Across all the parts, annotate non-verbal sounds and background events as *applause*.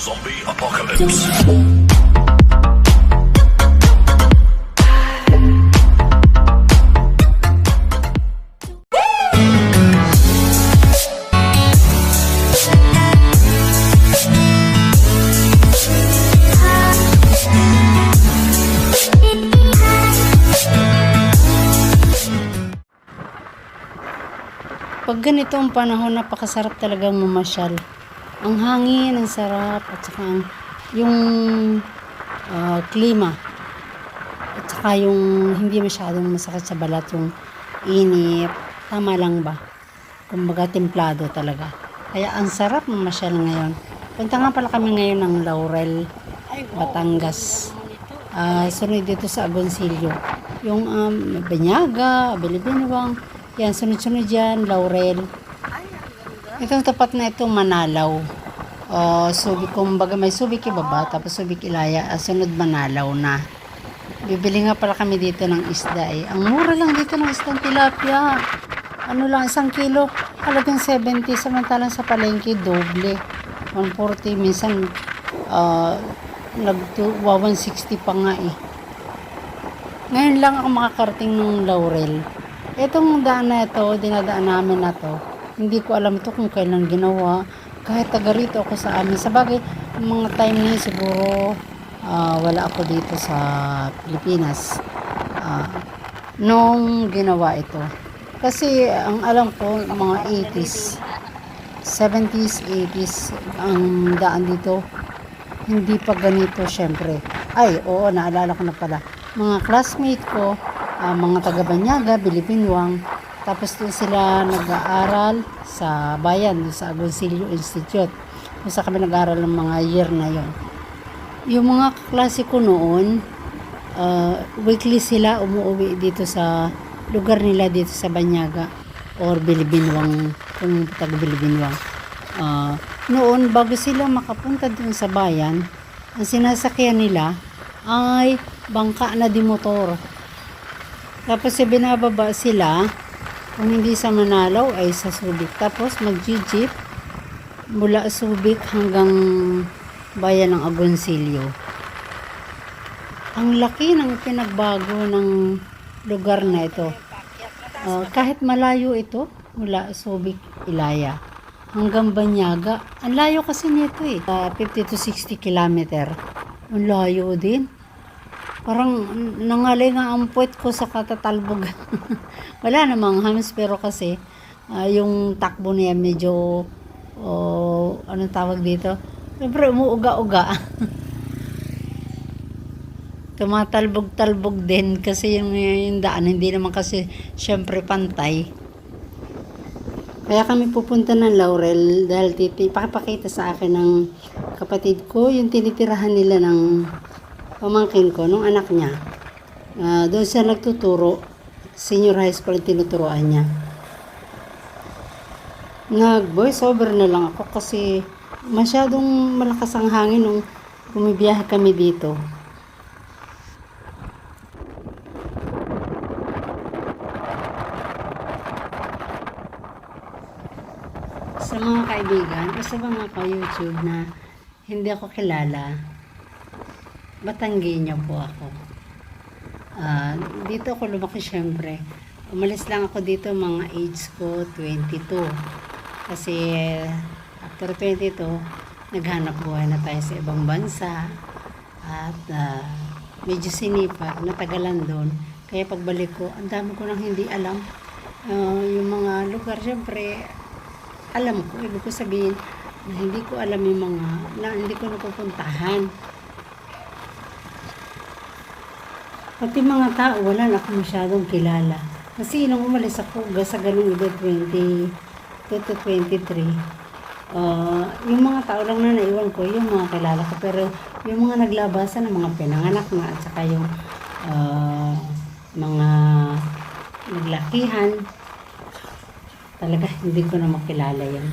Zombie apocalypse. Pag ganito ang panahon, napakasarap talagang mamasyal. Ang hangin, ang sarap, at saka ang, yung ah, klima. At saka yung hindi masyadong masakit sa balat, yung inip. Tama lang ba? Kumbaga, templado talaga. Kaya ang sarap mamasyal ngayon. Punta nga pala kami ngayon ng Laurel, Batangas. Ah, sunod dito sa Agoncillo. Yung um, Banyaga, Bilibinwang, yan, sunod-sunod yan, Laurel. Itong tapat na ito, Manalaw. Uh, subi, kumbaga may Subic ibaba, tapos Subic Ilaya, ah, sunod Manalaw na. Bibili nga pala kami dito ng isda eh. Ang mura lang dito ng isdang tilapia. Ano lang, isang kilo, halagang 70, samantalang sa palengke, doble. 140, minsan, uh, nag 160 pa nga eh. Ngayon lang ako makakarating ng Laurel. Itong daan na ito, dinadaan namin na to, hindi ko alam to kung kailan ginawa. Kahit taga rito ako sa amin. Sa bagay, mga time yun, siguro ah, wala ako dito sa Pilipinas. Ah, nung ginawa ito. Kasi ang alam ko, mga 80s, 70s, 80s, ang daan dito, hindi pa ganito syempre. Ay, oo, naalala ko na pala. Mga classmate ko, ah, mga taga Banyaga, Bilipinwang, tapos doon sila nag-aaral sa bayan, doon sa Agoncillo Institute. Kung sa kami nag-aaral ng mga year na yon. Yung mga kaklase ko noon, ah, weekly sila umuwi dito sa lugar nila dito sa Banyaga or Bilibinwang, kung taga Bilibinwang. Ah, noon, bago sila makapunta dun sa bayan, ang sinasakyan nila ay bangka na di motor. Tapos eh, binababa sila, kung hindi sa Manalaw ay sa Subic. Tapos mag-jeep mula Subic hanggang bayan ng Agoncillo. Ang laki ng pinagbago ng lugar na ito. Ah, kahit malayo ito, mula Subic, Ilaya, hanggang Banyaga. Ang layo kasi nito eh. Ah, 50 to 60 kilometer. Ang layo din. Parang nangalay nga ang puwet ko sa katatalbog. *laughs* Wala namang hams pero kasi ah, yung takbo niya medyo oh, anong tawag dito? Siyempre umuuga-uga. *laughs* Tumatalbog-talbog din kasi yung, yung daan hindi naman kasi syempre pantay. Kaya kami pupunta ng Laurel dahil titi, pakipakita sa akin ng kapatid ko yung tinitirahan nila ng pamangkin ko, nung anak niya. Ah, doon siya nagtuturo, senior high school yung tinuturoan niya. Nag voice over na lang ako kasi masyadong malakas ang hangin nung bumibiyahe kami dito. sa mga kaibigan o sa mga ka-YouTube na hindi ako kilala, Batanggenyo po ako. Ah, dito ako lumaki syempre. Umalis lang ako dito mga age ko 22. Kasi after 22, naghanap buhay na tayo sa ibang bansa. At ah, medyo sinipa, natagalan doon. Kaya pagbalik ko, ang dami ko nang hindi alam. Ah, yung mga lugar, syempre, alam ko, ibig ko sabihin, na hindi ko alam yung mga, na hindi ko napupuntahan. Pati mga tao, wala na ako masyadong kilala. Kasi nung umalis ako, sa ganung edad 20, to 23, ah, yung mga tao lang na naiwan ko, yung mga kilala ko. Pero yung mga naglabasan ng mga pinanganak na, at saka yung ah, mga naglakihan, talaga hindi ko na makilala yan.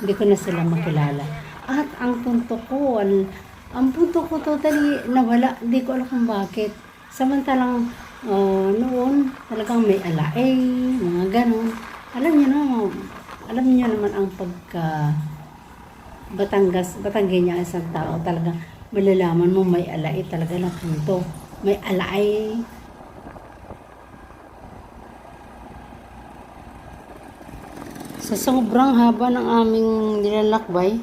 Hindi ko na sila makilala. At ang punto ko, ang, ang punto ko totally nawala. Hindi ko alam kung bakit. Samantalang ah, noon talagang may alaay, mga ganon. Alam niyo na, alam niyo naman ang pagka Batangas, Batanggenya ang isang tao talaga malalaman mo may alay talaga na punto. May alay. Sa sobrang haba ng aming nilalakbay,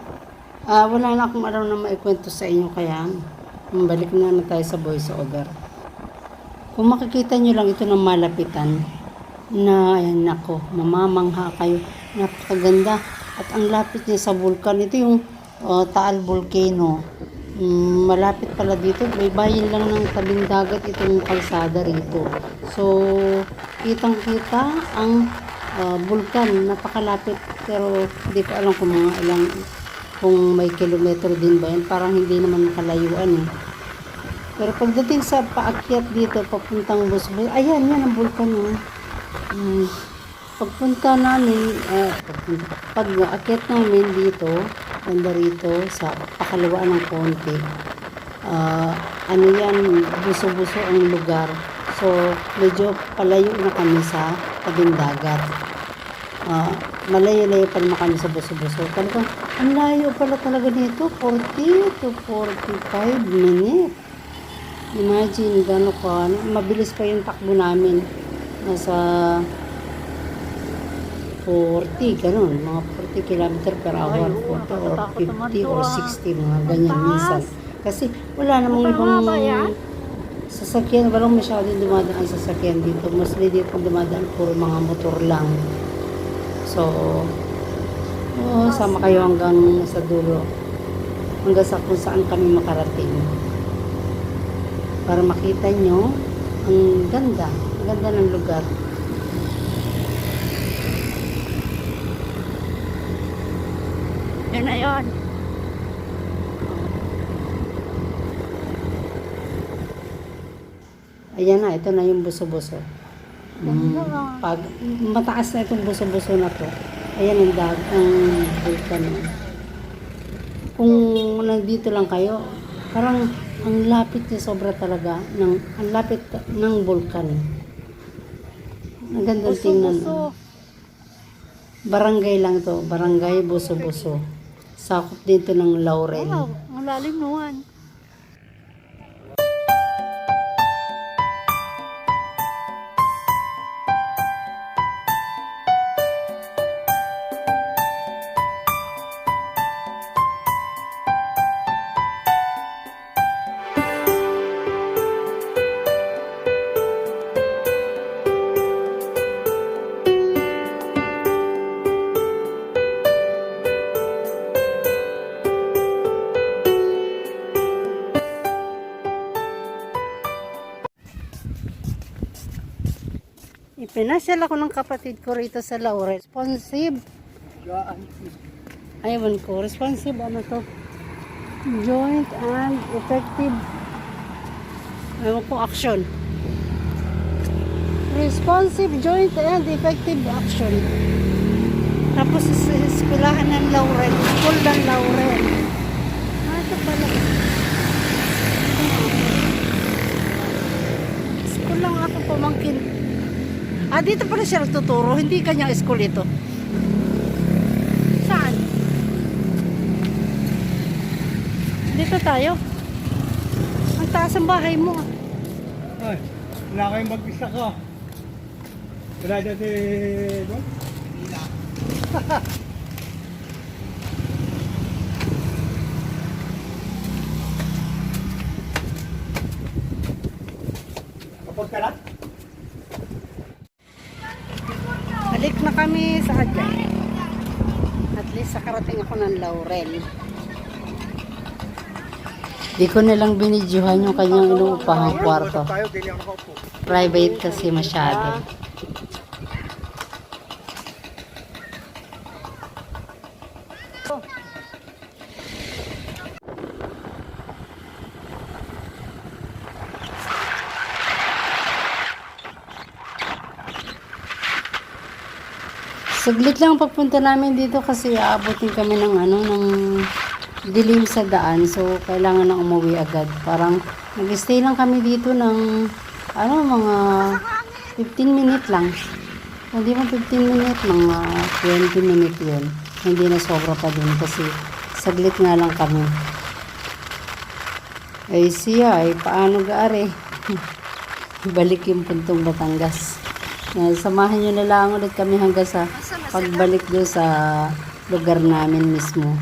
ah wala na akong araw na maikwento sa inyo kaya balik na naman tayo sa voice over. Kung makikita nyo lang ito ng malapitan, na ayan nako, mamamangha kayo. Napakaganda. At ang lapit niya sa vulkan, ito yung uh, Taal Volcano. Mm, malapit pala dito, may bayan lang ng tabing dagat itong kalsada rito. So, kitang-kita ang uh, vulkan, napakalapit pero hindi ko alam kung mga ilang kung may kilometro din ba yan, parang hindi naman kalayuan eh. Pero pagdating sa paakyat dito, papuntang Busbus, ayan, yan ang vulkan oh. Mm, pagpunta namin, eh, pag akyat namin dito, banda rito, sa pakalawaan ng konti, ah, ano yan, buso-buso ang lugar. So, medyo palayo na kami sa tabing. Ah, malayo-layo pa naman kami sa buso-buso. Talagang, ang layo pala talaga dito, 40 to 45 minutes. Imagine, gano'n ka, mabilis pa yung takbo namin. Nasa 40, ganun, mga 40 kilometer per hour, 40 or 50 or 60, mga ganyan minsan. Kasi wala namang ibang sasakyan, walang masyadong dumadaan sasakyan dito. Mostly dito dumadaan puro mga motor lang. So, oh, sama kayo hanggang sa dulo. Hanggang sa kung saan kami makarating. Para makita nyo, ang ganda. Ang ganda ng lugar. Yun na yun. Ayan na, ito na yung buso-buso. Mm, pag mataas na itong buso-buso na to, ayan ang dag, ang vulkan. Kung nandito lang kayo, parang ang lapit niya sobra talaga ng ang lapit ng vulkan. Ang ganda tingnan. Buso-buso. Barangay lang to, barangay buso-buso. Sakop dito ng Laurel. Wow, ang lalim naman. Ipinasyal ako ng kapatid ko rito sa Laurel. Responsive. Aywan ko. Responsive ano to? Joint and effective. Aywan ko action. Responsive joint and effective action. Tapos eskwelahan ng Laurel. School ng Laurel. Ah, ito pala. School lang ako pamangkin. Ah, dito pala siya nagtuturo. Hindi kanyang school ito. Saan? Dito tayo. Ang taas ang bahay mo. ah. Ay, wala kayong mag-isa ko. Wala dati, no? *laughs* Kapag ka na? Balik na kami sa Agay. Sakarating ako ng Laurel. Di ko nilang binidyohan yung kanyang inuupahang kwarto. Private kasi masyado. Saglit lang ang pagpunta namin dito kasi aabutin kami ng ano ng dilim sa daan so kailangan na umuwi agad. Parang nag-stay lang kami dito ng ano mga 15 minute lang. Hindi mo 15 minute, mga 20 minute yun. Hindi na sobra pa din kasi Saglit nga lang kami. Ay siya, ay paano gaari? *laughs* Balik yung puntong Batangas. Samahan nyo na lang ulit kami hanggang sa pagbalik doon sa lugar namin mismo.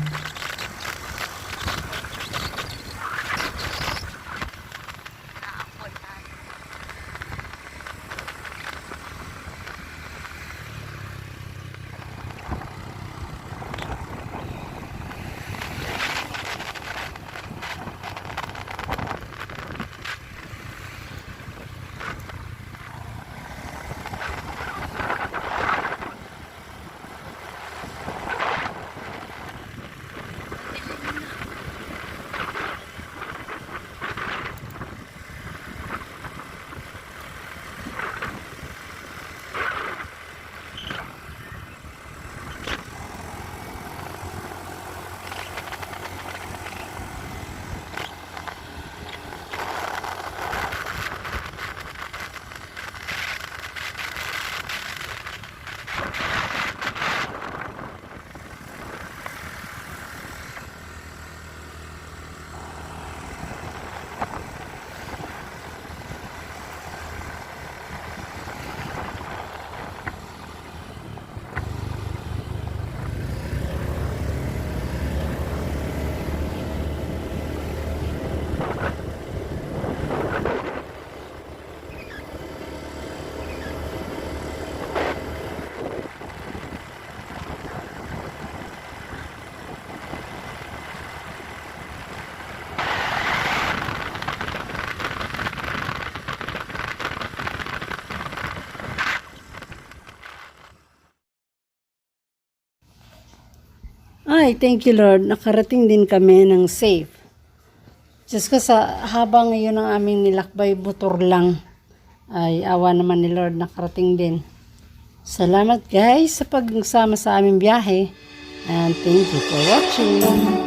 Ay, thank you Lord. Nakarating din kami ng safe. Diyos ko sa habang ngayon ang aming nilakbay butor lang. Ay, awa naman ni Lord, nakarating din. Salamat guys sa pagsama sa aming biyahe. And thank you for watching.